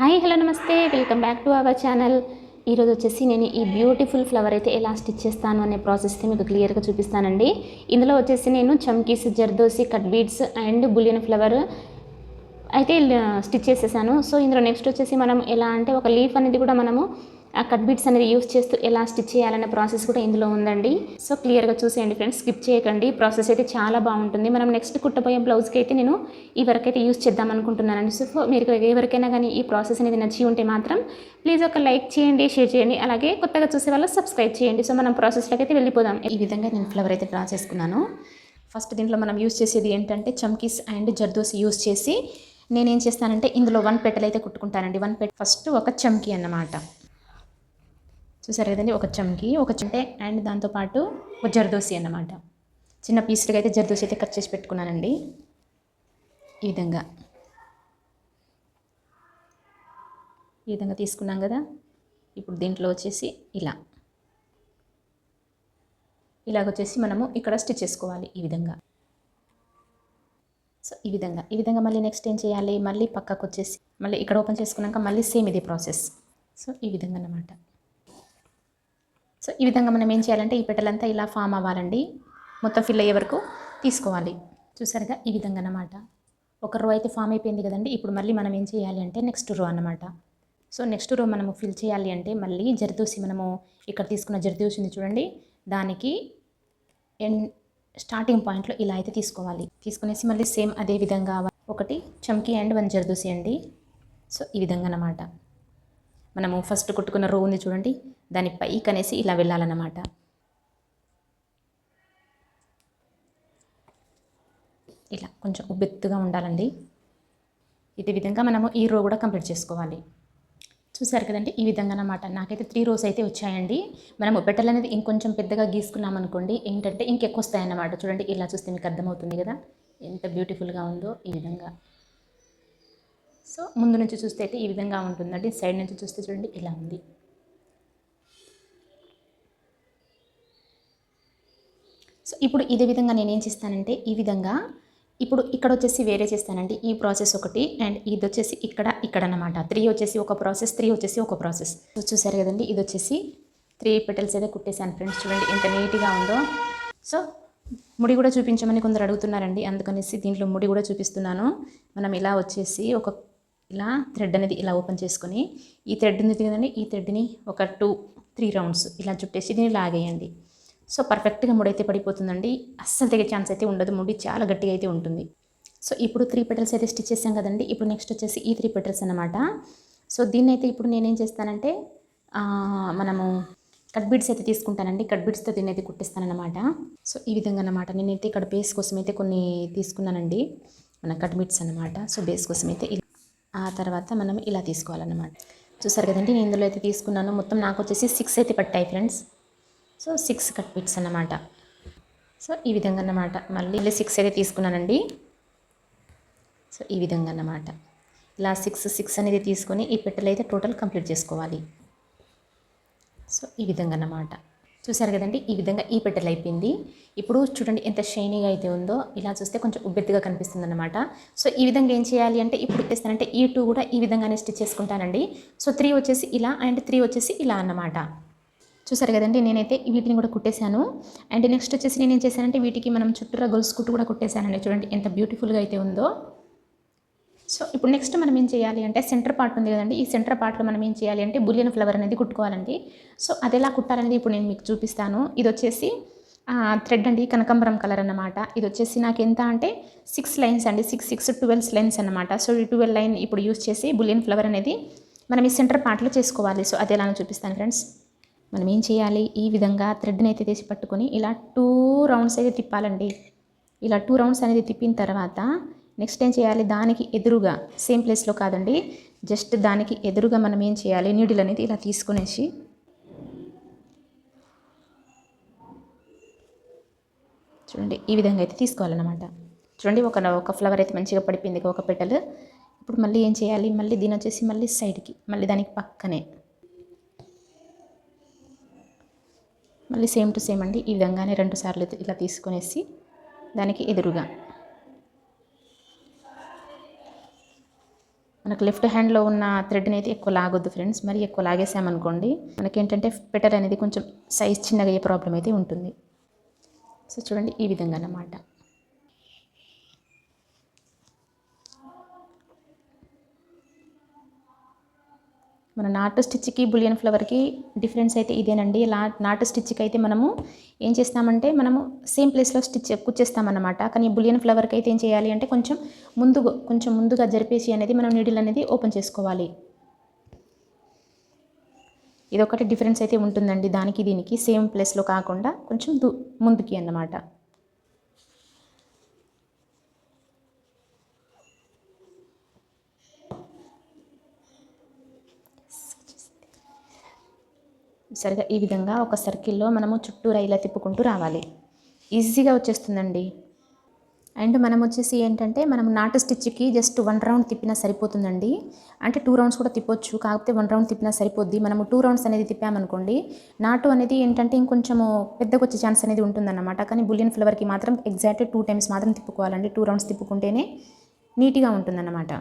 Hi hello నమస్తే. Welcome back to our channel. ఈరోజు వచ్చేసి నేను ఈ బ్యూటిఫుల్ ఫ్లవర్ అయితే ఎలా స్టిచ్ చేస్తాను అనే ప్రాసెస్ అయితే మీకు క్లియర్గా చూపిస్తానండి. ఇందులో వచ్చేసి నేను చమ్కీస్ zardozi cut beads and bullion flower అయితే స్టిచ్ చేసేసాను. సో ఇందులో నెక్స్ట్ వచ్చేసి మనం ఎలా అంటే ఒక లీఫ్ అనేది కూడా మనము ఆ కట్ బీట్స్ అనేది యూస్ చేస్తూ ఎలా స్టిచ్ చేయాలనే ప్రాసెస్ కూడా ఇందులో ఉందండి. సో క్లియర్గా చూసేయండి ఫ్రెండ్స్ స్కిప్ చేయకండి. ప్రాసెస్ అయితే చాలా బాగుంటుంది. మనం నెక్స్ట్ కుట్టబోయే బ్లౌజ్కి అయితే నేను ఈ వరకు అయితే యూస్ చేద్దాం అనుకుంటున్నానండి. సో మీరు ఎవరికైనా కానీ ఈ ప్రాసెస్ అనేది నచ్చి ఉంటే మాత్రం ప్లీజ్ ఒక లైక్ చేయండి షేర్ చేయండి. అలాగే కొత్తగా చూసే వాళ్ళు సబ్స్క్రైబ్ చేయండి. సో మనం ప్రాసెస్లోకి అయితే వెళ్ళిపోదాం. ఈ విధంగా నేను ఫ్లవర్ అయితే డ్రా చేసుకున్నాను. ఫస్ట్ దీంట్లో మనం యూస్ చేసేది ఏంటంటే చమ్కీస్ అండ్ జర్దోసి యూస్ చేసి నేనేం చేస్తానంటే ఇందులో వన్ పెట్టలు అయితే కుట్టుకుంటానండి. వన్ పెట్ ఫస్ట్ ఒక చమ్కీ అన్నమాట. చూసారు కదండి ఒక చమ్కి ఒక చంటే అండ్ దాంతోపాటు ఒక జర్దోసి అన్నమాట. చిన్న పీసులుగా అయితే జర్దోసి అయితే కట్ చేసి పెట్టుకున్నానండి. ఈ విధంగా. ఈ విధంగా తీసుకున్నాం కదా ఇప్పుడు దీంట్లో వచ్చేసి ఇలా. ఇలాగొచ్చేసి మనము ఇక్కడ స్టిచ్ చేసుకోవాలి ఈ విధంగా. సో ఈ విధంగా. ఈ విధంగా మళ్ళీ నెక్స్ట్ ఏం చేయాలి? మళ్ళీ పక్కకు వచ్చేసి మళ్ళీ ఇక్కడ ఓపెన్ చేసుకున్నాక మళ్ళీ సేమ్ ఇదే ప్రాసెస్. సో ఈ విధంగా అన్నమాట. సో ఈ విధంగా మనం ఏం చేయాలంటే ఈ పెట్టెలంతా ఇలా ఫామ్ అవ్వాలండి. మొత్తం ఫిల్ అయ్యే వరకు తీసుకోవాలి. చూసారుగా? ఈ విధంగా అన్నమాట. ఒక రో అయితే ఫామ్ అయిపోయింది కదండి. ఇప్పుడు మళ్ళీ మనం ఏం చేయాలి అంటే నెక్స్ట్ రో అన్నమాట. సో నెక్స్ట్ రో మనము ఫిల్ చేయాలి అంటే మళ్ళీ జర్దూసి మనము ఇక్కడ తీసుకున్న జర్దోసి ఉంది చూడండి. దానికి ఎన్ స్టార్టింగ్ పాయింట్లో ఇలా అయితే తీసుకోవాలి. తీసుకునేసి మళ్ళీ సేమ్ అదే విధంగా ఒకటి చమ్కీ అండ్ వన్ జర్దోసి అండి. సో ఈ విధంగా అన్నమాట. మనము ఫస్ట్ కొట్టుకున్న రో ఉంది చూడండి. దాని పైకి అనేసి ఇలా వెళ్ళాలన్నమాట. ఇలా కొంచెం ఉబ్బెత్తుగా ఉండాలండి. ఇదే విధంగా మనము ఈ రో కూడా కంప్లీట్ చేసుకోవాలి. చూసారు కదండి? ఈ విధంగా అన్నమాట. నాకైతే త్రీ రోస్ అయితే వచ్చాయండి. మనము పెట్టెలు అనేది ఇంకొంచెం పెద్దగా గీసుకున్నాం అనుకోండి ఏంటంటే ఇంకెక్కువ వస్తాయన్నమాట. చూడండి ఇలా చూస్తే మీకు అర్థమవుతుంది కదా? ఎంత బ్యూటిఫుల్గా ఉందో ఈ విధంగా. సో ముందు నుంచి చూస్తే అయితే ఈ విధంగా ఉంటుందండి. సైడ్ నుంచి చూస్తే చూడండి ఇలా ఉంది. సో ఇప్పుడు ఇదే విధంగా నేను ఏం చేస్తానంటే ఈ విధంగా ఇప్పుడు ఇక్కడ వచ్చేసి వేరే చేస్తానండి. ఈ ప్రాసెస్ ఒకటి అండ్ ఇది వచ్చేసి ఇక్కడ ఇక్కడ అనమాట త్రీ వచ్చేసి ఒక ప్రాసెస్ త్రీ వచ్చేసి ఒక ప్రాసెస్. చూసారు కదండి ఇది వచ్చేసి త్రీ పెటల్స్ అయితే కుట్టేశాను ఫ్రెండ్స్ చూడండి ఎంత నీట్గా ఉందో. సో ముడి కూడా చూపించమని కొందరు అడుగుతున్నారండి. అందుకనేసి దీంట్లో ముడి కూడా చూపిస్తున్నాను. మనం ఇలా వచ్చేసి ఒక ఇలా థ్రెడ్ అనేది ఇలా ఓపెన్ చేసుకొని ఈ థ్రెడ్ ఉంది కదండి ఈ థ్రెడ్ని ఒక టూ త్రీ రౌండ్స్ ఇలా చుట్టేసి దీన్ని లాగేయండి. సో పర్ఫెక్ట్గా ముడి అయితే పడిపోతుందండి. అస్సలు తెగే ఛాన్స్ అయితే ఉండదు. ముడి చాలా గట్టిగా అయితే ఉంటుంది. సో ఇప్పుడు త్రీ పెటల్స్ అయితే స్టిచ్ చేసాం కదండి. ఇప్పుడు నెక్స్ట్ వచ్చేసి ఈ త్రీ పెటల్స్ అనమాట సో దీన్ని అయితే ఇప్పుడు నేనేం చేస్తానంటే మనము కట్ బీడ్స్ అయితే తీసుకుంటానండి. కట్ బీడ్స్తో దీన్ని అయితే కుట్టిస్తానన్నమాట. సో ఈ విధంగా అనమాట నేనైతే ఇక్కడ బేస్ కోసం అయితే కొన్ని తీసుకున్నానండి. మన కట్ బీడ్స్ అనమాట సో బేస్ కోసం అయితే ఇలా ఆ తర్వాత మనం ఇలా తీసుకోవాలన్నమాట. చూసారు కదండి నేను ఇందులో అయితే తీసుకున్నాను. మొత్తం నాకు వచ్చేసి సిక్స్ అయితే పట్టాయి friends so six cut bits అన్నమాట. సో ఈ విధంగా అన్నమాట. మళ్ళీ సిక్స్ అయితే తీసుకున్నానండి. సో ఈ విధంగా అన్నమాట. ఇలా సిక్స్ సిక్స్ అనేది తీసుకొని ఈ పెట్టెలు అయితే టోటల్ కంప్లీట్ చేసుకోవాలి. సో ఈ విధంగా అన్నమాట. చూసారు కదండి ఈ విధంగా ఈ పెట్టెలు అయిపోయింది. ఇప్పుడు చూడండి ఎంత షైనీగా అయితే ఉందో ఇలా చూస్తే కొంచెం ఉబ్బెత్తిగా కనిపిస్తుంది అనమాట సో ఈ విధంగా ఏం చేయాలి అంటే ఇప్పుడు ఇస్తానంటే ఈ టూ కూడా ఈ విధంగానే స్టిచ్ చేసుకుంటానండి. సో త్రీ వచ్చేసి ఇలా అండ్ త్రీ వచ్చేసి ఇలా అన్నమాట. చూసారు కదండి నేనైతే వీటిని కూడా కుట్టేశాను. అండ్ నెక్స్ట్ వచ్చేసి నేను ఏం చేశానంటే వీటికి మనం చుట్టూరా గొలుసు కుట్టు కూడా కుట్టేశానండి. చూడండి ఎంత బ్యూటిఫుల్గా అయితే ఉందో. సో ఇప్పుడు నెక్స్ట్ మనం ఏం చేయాలి అంటే సెంటర్ పార్ట్ ఉంది కదండి. ఈ సెంటర్ పార్ట్లో మనం ఏం చేయాలి అంటే బులియన్ ఫ్లవర్ అనేది కుట్టుకోవాలండి. సో అది ఎలా కుట్టాలనేది ఇప్పుడు నేను మీకు చూపిస్తాను. ఇది వచ్చేసి థ్రెడ్ అండి కనకంబరం కలర్ అన్నమాట. ఇది వచ్చేసి నాకు ఎంత అంటే సిక్స్ లైన్స్ అండి. సిక్స్ సిక్స్ ట్వెల్వ్ లైన్స్ అన్నమాట. సో ఈ ట్వెల్వ్ లైన్ ఇప్పుడు యూస్ చేసి బులియన్ ఫ్లవర్ అనేది మనం ఈ సెంటర్ పార్ట్లో చేసుకోవాలి. సో అది ఎలానో చూపిస్తాను ఫ్రెండ్స్ మనం ఏం చేయాలి? ఈ విధంగా థ్రెడ్ని అయితే తీసి పట్టుకొని ఇలా టూ రౌండ్స్ అయితే తిప్పాలండి. ఇలా టూ రౌండ్స్ అనేది తిప్పిన తర్వాత నెక్స్ట్ ఏం చేయాలి? దానికి ఎదురుగా సేమ్ ప్లేస్లో కాదండి జస్ట్ దానికి ఎదురుగా మనం ఏం చేయాలి? నీడిల్ అనేది ఇలా తీసుకునేసి చూడండి ఈ విధంగా అయితే తీసుకోవాలన్నమాట. చూడండి ఒక ఒక ఫ్లవర్ అయితే మంచిగా పడిపోయింది ఒక పెటల్ ఇప్పుడు మళ్ళీ ఏం చేయాలి? మళ్ళీ దీని వచ్చేసి మళ్ళీ సైడ్కి మళ్ళీ దానికి పక్కనే. మళ్ళీ సేమ్ టు సేమ్ అండి ఈ విధంగానే రెండు సార్లు ఇలా తీసుకునేసి దానికి ఎదురుగా. మనకు లెఫ్ట్ హ్యాండ్లో ఉన్న థ్రెడ్ని అయితే ఎక్కువ లాగొద్దు ఫ్రెండ్స్ మరి ఎక్కువ లాగేసామనుకోండి మనకేంటంటే పెటర్ అనేది కొంచెం సైజ్ చిన్నగా అయ్యే ప్రాబ్లం అయితే ఉంటుంది. సో చూడండి ఈ విధంగా అన్నమాట. మన నాటు స్టిచ్కి బులియన్ ఫ్లవర్కి డిఫరెన్స్ అయితే ఇదేనండి. లా నాటు స్టిచ్కి అయితే మనము ఏం చేస్తామంటే మనము సేమ్ ప్లేస్లో స్టిచ్ కుచ్చేస్తామన్నమాట. కానీ బులియన్ ఫ్లవర్కి అయితే ఏం చేయాలి అంటే కొంచెం ముందుగా కొంచెం ముందుగా జరిపేసి అనేది మనం నీడిల్ అనేది ఓపెన్ చేసుకోవాలి. ఇదొకటి డిఫరెన్స్ అయితే ఉంటుందండి దానికి దీనికి. సేమ్ ప్లేస్లో కాకుండా కొంచెం దు ముందుకి అన్నమాట. సరిగా ఈ విధంగా ఒక సర్కిల్లో మనము చుట్టూరా ఇలా తిప్పుకుంటూ రావాలి. ఈజీగా వచ్చేస్తుందండి. అండ్ మనం వచ్చేసి ఏంటంటే మనం నాటు స్టిచ్కి జస్ట్ వన్ రౌండ్ తిప్పినా సరిపోతుందండి. అంటే టూ రౌండ్స్ కూడా తిప్పొచ్చు కాకపోతే వన్ రౌండ్ తిప్పినా సరిపోద్ది. మనము టూ రౌండ్స్ అనేది తిప్పామనుకోండి నాటు అనేది ఏంటంటే ఇంకొంచెము పెద్దగా వచ్చే ఛాన్స్ అనేది ఉంటుందన్నమాట. కానీ బులియన్ ఫ్లవర్కి మాత్రం ఎగ్జాక్ట్ టూ టైమ్స్ మాత్రం తిప్పుకోవాలండి. టూ రౌండ్స్ తిప్పుకుంటేనే నీట్గా ఉంటుందన్నమాట.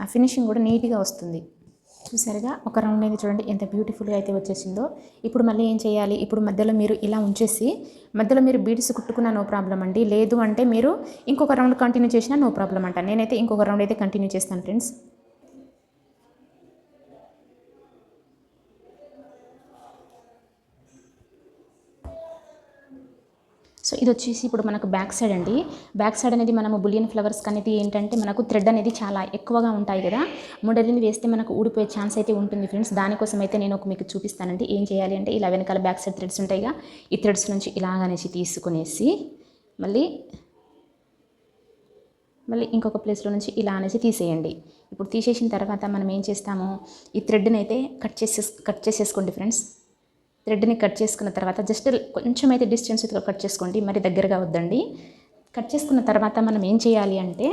ఆ ఫినిషింగ్ కూడా నీట్గా వస్తుంది. చూసారుగా? ఒక రౌండ్ అయితే చూడండి ఎంత బ్యూటిఫుల్గా అయితే వచ్చేసిందో. ఇప్పుడు మళ్ళీ ఏం చేయాలి? ఇప్పుడు మధ్యలో మీరు ఇలా ఉంచేసి మధ్యలో మీరు బీడ్స్ కుట్టుకున్నా నో ప్రాబ్లం అండి. లేదు అంటే మీరు ఇంకొక రౌండ్ కంటిన్యూ చేసినా నో ప్రాబ్లం అంట. నేనైతే ఇంకొక రౌండ్ అయితే కంటిన్యూ చేస్తాను ఫ్రెండ్స్ సో ఇది వచ్చేసి ఇప్పుడు మనకు బ్యాక్ సైడ్ అండి. బ్యాక్ సైడ్ అనేది మనము బులియన్ ఫ్లవర్స్ అనేది ఏంటంటే మనకు థ్రెడ్ అనేది చాలా ఎక్కువగా ఉంటాయి కదా. ముడలిని వేస్తే మనకు ఊడిపోయే ఛాన్స్ అయితే ఉంటుంది ఫ్రెండ్స్. దానికోసం అయితే నేను ఒక మీకు చూపిస్తానండి. ఏం చేయాలి అంటే ఇలా వెనకాల బ్యాక్ సైడ్ థ్రెడ్స్ ఉంటాయిగా. ఈ థ్రెడ్స్ నుంచి ఇలాగనేసి తీసుకునేసి మళ్ళీ మళ్ళీ ఇంకొక ప్లేస్లో నుంచి ఇలా అనేసి తీసేయండి. ఇప్పుడు తీసేసిన తర్వాత మనం ఏం చేస్తాము? ఈ థ్రెడ్ని అయితే కట్ చేసే కట్ చేసేసుకోండి ఫ్రెండ్స్. థ్రెడ్ని కట్ చేసుకున్న తర్వాత జస్ట్ కొంచెం అయితే డిస్టెన్స్ కట్ చేసుకోండి మరి దగ్గరగా వద్దండి. కట్ చేసుకున్న తర్వాత మనం ఏం చేయాలి అంటే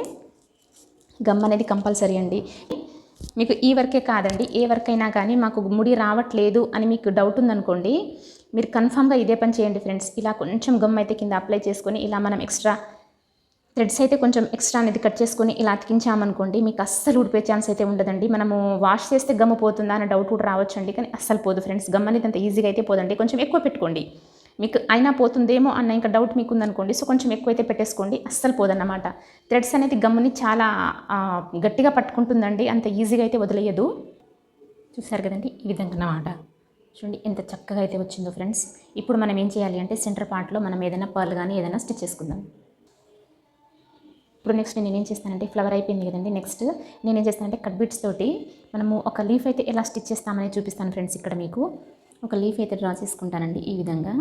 గమ్ అనేది కంపల్సరీ అండి. మీకు ఈ వర్కే కాదండి ఏ వర్క్ అయినా కానీ మాకు ముడి రావట్లేదు అని మీకు డౌట్ ఉందనుకోండి మీరు కన్ఫామ్గా ఇదే పని చేయండి ఫ్రెండ్స్ ఇలా కొంచెం గమ్ అయితే కింద అప్లై చేసుకొని ఇలా మనం ఎక్స్ట్రా థ్రెడ్స్ అయితే కొంచెం ఎక్స్ట్రా అనేది కట్ చేసుకొని ఇలా అతికించామనుకోండి మీకు అస్సలు ఊడిపోయే ఛాన్స్ అయితే ఉండదండి. మనము వాష్ చేస్తే గమ్ము పోతుందా అన్న డౌట్ కూడా రావచ్చండి కానీ అస్సలు పోదు ఫ్రెండ్స్. గమ్ అనేది అంత ఈజీగా అయితే పోదండి. కొంచెం ఎక్కువ పెట్టుకోండి. మీకు అయినా పోతుందేమో అన్న ఇంకా డౌట్ మీకు ఉందనుకోండి సో కొంచెం ఎక్కువ అయితే పెట్టేసుకోండి అస్సలు పోదన్నమాట. థ్రెడ్స్ అనేది గమ్ముని చాలా గట్టిగా పట్టుకుంటుందండి అంత ఈజీగా అయితే వదిలేయదు. చూసారు కదండి ఈ విధంగా అన్నమాట చూడండి ఎంత చక్కగా అయితే వచ్చిందో ఫ్రెండ్స్. ఇప్పుడు మనం ఏం చేయాలి అంటే సెంటర్ పార్ట్లో మనం ఏదైనా పర్లు కానీ ఏదైనా స్టిచ్ చేసుకుందాం. ఇప్పుడు నెక్స్ట్ నేను ఏం చేస్తానంటే ఫ్లవర్ అయిపోయింది కదండి నెక్స్ట్ నేను ఏం చేస్తానంటే కట్ బిట్స్ తోటి మనము ఒక లీఫ్ అయితే ఎలా స్టిచ్ చేస్తామని చూపిస్తాను ఫ్రెండ్స్ ఇక్కడ మీకు. ఒక లీఫ్ అయితే డ్రా చేసుకుంటానండి ఈ విధంగా.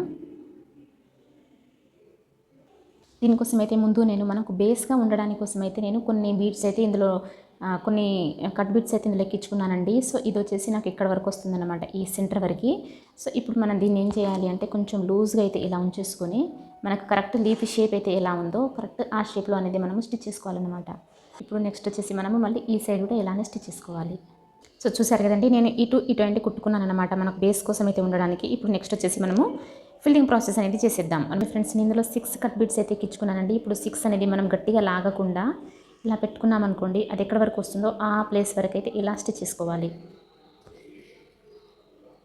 దీనికోసం అయితే ముందు నేను మనకు బేస్గా ఉండడానికి కోసం అయితే నేను కొన్ని బీట్స్ అయితే ఇందులో కొన్ని కట్ బిట్స్ అయితే ఇందులో ఎక్కించుకున్నానండి. సో ఇది వచ్చేసి నాకు ఇక్కడ వరకు వస్తుందన్నమాట ఈ సెంటర్ వరకు. సో ఇప్పుడు మనం దీన్ని ఏం చేయాలి అంటే కొంచెం లూజ్గా అయితే ఇలా ఉంచేసుకొని మనకు కరెక్ట్ లీఫ్ షేప్ అయితే ఎలా ఉందో కరెక్ట్ ఆ షేప్లో అనేది మనము స్టిచ్ చేసుకోవాలన్నమాట. ఇప్పుడు నెక్స్ట్ వచ్చేసి మనము మళ్ళీ ఈ సైడ్ కూడా ఇలానే స్టిచ్ చేసుకోవాలి. సో చూసారు కదండి నేను ఇటు ఇటు అంటే కుట్టుకున్నాను అనమాట మనకు బేస్ కోసం అయితే ఉండడానికి. ఇప్పుడు నెక్స్ట్ వచ్చేసి మనము ఫిల్లింగ్ ప్రాసెస్ అనేది చేసేద్దాం. అంటే ఫ్రెండ్స్ నేను ఇందులో సిక్స్ కట్ బిట్స్ అయితే ఎక్కించుకున్నానండి. ఇప్పుడు సిక్స్ అనేది మనం గట్టిగా లాగకుండా ఇలా పెట్టుకున్నాం అనుకోండి అది ఎక్కడి వరకు వస్తుందో ఆ ప్లేస్ వరకు అయితే ఇలా స్టిచ్ చేసుకోవాలి.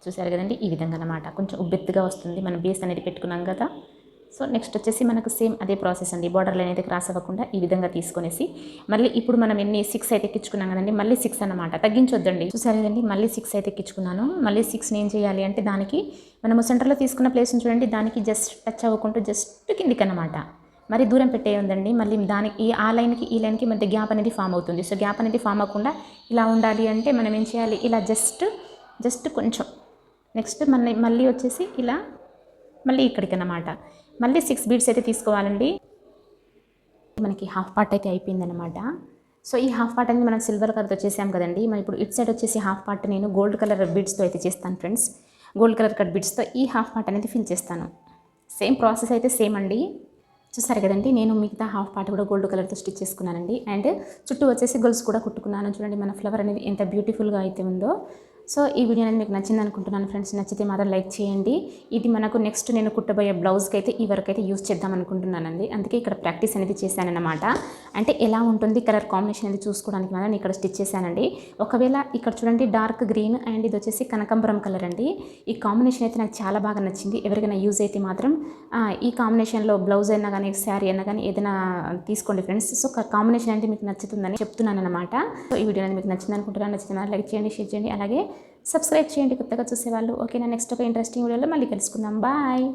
చూసారు కదండి? ఈ విధంగా అన్నమాట. కొంచెం ఉబ్బెత్తుగా వస్తుంది. మనం బేస్ అనేది పెట్టుకున్నాం కదా. సో నెక్స్ట్ వచ్చేసి మనకు సేమ్ అదే ప్రాసెస్ అండి. బార్డర్ లైన్ అయితే క్రాస్ అవ్వకుండా ఈ విధంగా తీసుకునేసి మళ్ళీ ఇప్పుడు మనం ఎన్ని సిక్స్ అయితే ఎక్కించుకున్నాం కదండి? మళ్ళీ సిక్స్ అన్నమాట. తగ్గించొద్దండి. చూసారు కదండి? మళ్ళీ సిక్స్ అయితే ఎక్కించుకున్నాను. మళ్ళీ సిక్స్ని ఏం చేయాలి అంటే దానికి మనము సెంటర్లో తీసుకున్న ప్లేస్ని చూడండి. దానికి జస్ట్ టచ్ అవ్వకుండా జస్ట్ కిందికి అన్నమాట మరి దూరం పెట్టే ఉందండి. మళ్ళీ దానికి ఈ ఆ లైన్కి ఈ లైన్కి మధ్య గ్యాప్ అనేది ఫామ్ అవుతుంది. సో గ్యాప్ అనేది ఫామ్ అవ్వకుండా ఇలా ఉండాలి అంటే మనం ఏం చేయాలి? ఇలా జస్ట్ జస్ట్ కొంచెం. నెక్స్ట్ మన మళ్ళీ వచ్చేసి ఇలా మళ్ళీ ఇక్కడికి అన్నమాట మళ్ళీ సిక్స్ బీడ్స్ అయితే తీసుకోవాలండి. మనకి హాఫ్ పార్ట్ అయితే అయిపోయిందనమాట సో ఈ హాఫ్ పార్ట్ అనేది మనం సిల్వర్ కలర్తో చేసాం కదండి. మనం ఇప్పుడు ఇటు సైడ్ వచ్చేసి హాఫ్ పార్ట్ నేను గోల్డ్ కలర్ బీడ్స్తో అయితే చేస్తాను ఫ్రెండ్స్. గోల్డ్ కలర్ కట్ బీడ్స్తో ఈ హాఫ్ పార్ట్ అనేది ఫిల్ చేస్తాను. సేమ్ ప్రాసెస్ అయితే సేమ్ అండి. చూసారు కదండి నేను మిగతా హాఫ్ పార్ట్ కూడా గోల్డ్ కలర్తో స్టిచ్ చేసుకున్నానండి. అండ్ చుట్టూ వచ్చేసి గొలుసు కూడా కుట్టుకున్నాను. చూడండి మన ఫ్లవర్ అనేది ఎంత బ్యూటిఫుల్గా అయితే ఉందో. సో ఈ వీడియో అనేది మీకు నచ్చింది అనుకుంటున్నాను ఫ్రెండ్స్ నచ్చితే మాత్రం లైక్ చేయండి. ఇది మనకు నెక్స్ట్ నేను కుట్టబోయే బ్లౌజ్కి అయితే ఈ వరకు అయితే యూస్ చేద్దాం అనుకుంటున్నానండి. అందుకే ఇక్కడ ప్రాక్టీస్ అనేది చేశానన్నమాట. అంటే ఎలా ఉంటుంది కలర్ కాంబినేషన్ అనేది చూసుకోవడానికి మాత్రం ఇక్కడ స్టిచ్ చేశానండి. ఒకవేళ ఇక్కడ చూడండి డార్క్ గ్రీన్ అండ్ ఇది వచ్చేసి కనకంబరం కలర్ అండి. ఈ కాంబినేషన్ అయితే నాకు చాలా బాగా నచ్చింది. ఎవరికైనా యూజ్ అయితే మాత్రం ఈ కాంబినేషన్లో బ్లౌజ్ అయినా కానీ శారీ అయినా కానీ ఏదైనా తీసుకోండి ఫ్రెండ్స్. సో కాంబినేషన్ అయితే మీకు నచ్చుతుందని చెప్తున్నాను అనమాట సో ఈ వీడియో అనేది మీకు నచ్చింది అనుకుంటున్నాను. నచ్చింది లైక్ చేయండి షేర్ చేయండి. అలాగే సబ్స్క్రైబ్ చేయండి కొత్తగా చూసేవాళ్ళు. ఓకేనా? నెక్స్ట్ ఒక ఇంట్రెస్టింగ్ వీడియోలో మళ్ళీ కలుసుకుందాం. బాయ్.